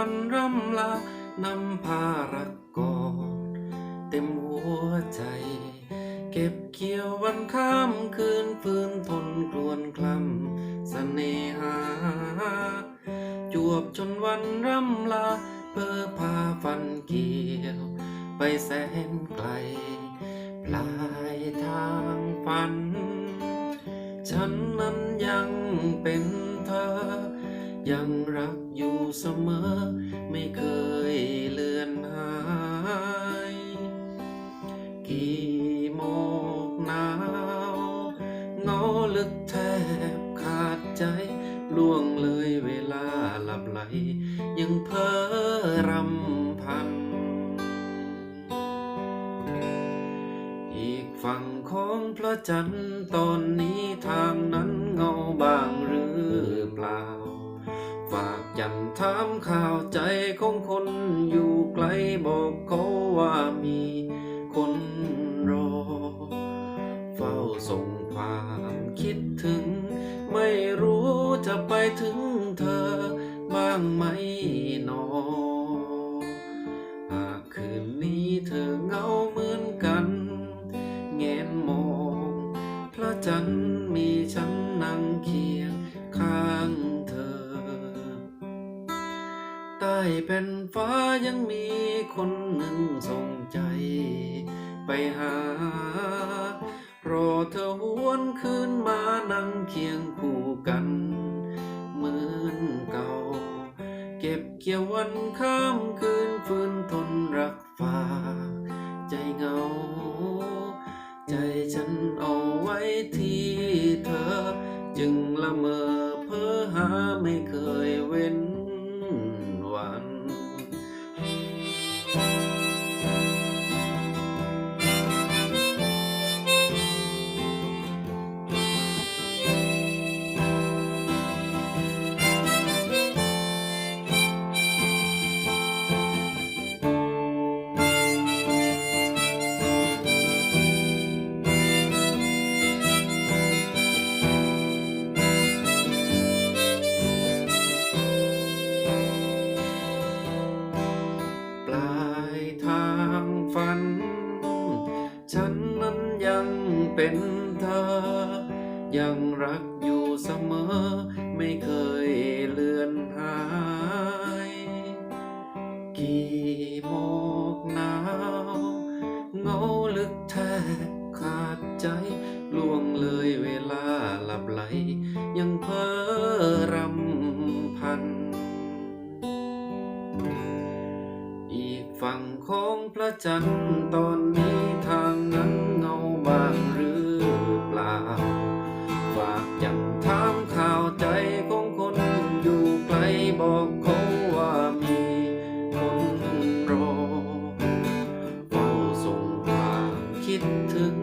วันร่ำลานำพารักกอดเต็มหัวใจ เก็บเกี่ยววันข้ามคืนฟื้นทนกลวนคลำเสน่หา จวบจนวันร่ำลาเพื่อพาฟันเกี่ยว ไปแสนไกล ปลายทางฝัน ฉันนั้นยังเป็นเธอ ยังรักอยู่เสมอ ไม่เคยเลือนหาย กี่โมกหนาวเงาลึกแทบขาดใจ ล่วงเลยเวลาหลับไหล ยังเพ้อรำพัน อีกฝั่งของพระจันทร์ตอนนี้ทางนั้นเงาบางหรือเปล่า ฝากยันถามข่าวใจของคนอยู่ไกลบอกเขาว่ามีคนรอ เฝ้าส่งความคิดถึง ไม่รู้จะไปถึงเธอบ้างไหมหนอ แผ่นฟ้ายังมีคนหนึ่งส่งใจไปหา รอเธอหวนคืนมานั่งเคียงคู่กัน เหมือนเก่า เก็บเกี่ยววันข้ามคืนฟื้นทนรักฟ้า ใจเงา ใจฉันเอาไว้ที่เธอ จึงละเมอเพ้อหาไม่เคย ฝัน ฉันนั้นยังเป็นเธอ ยังรักอยู่เสมอ ไม่เคยเลือนหาย กี่โมกหนาวเงาลึกแท้ ฝั่งของพระจันทร์ตอนนี้ทางนั้นเงาบางหรือเปล่า ฝากยังถามข่าวใจของคนอยู่ไกลบอกเขาว่ามีคนรอเฝ้าส่งความคิดถึง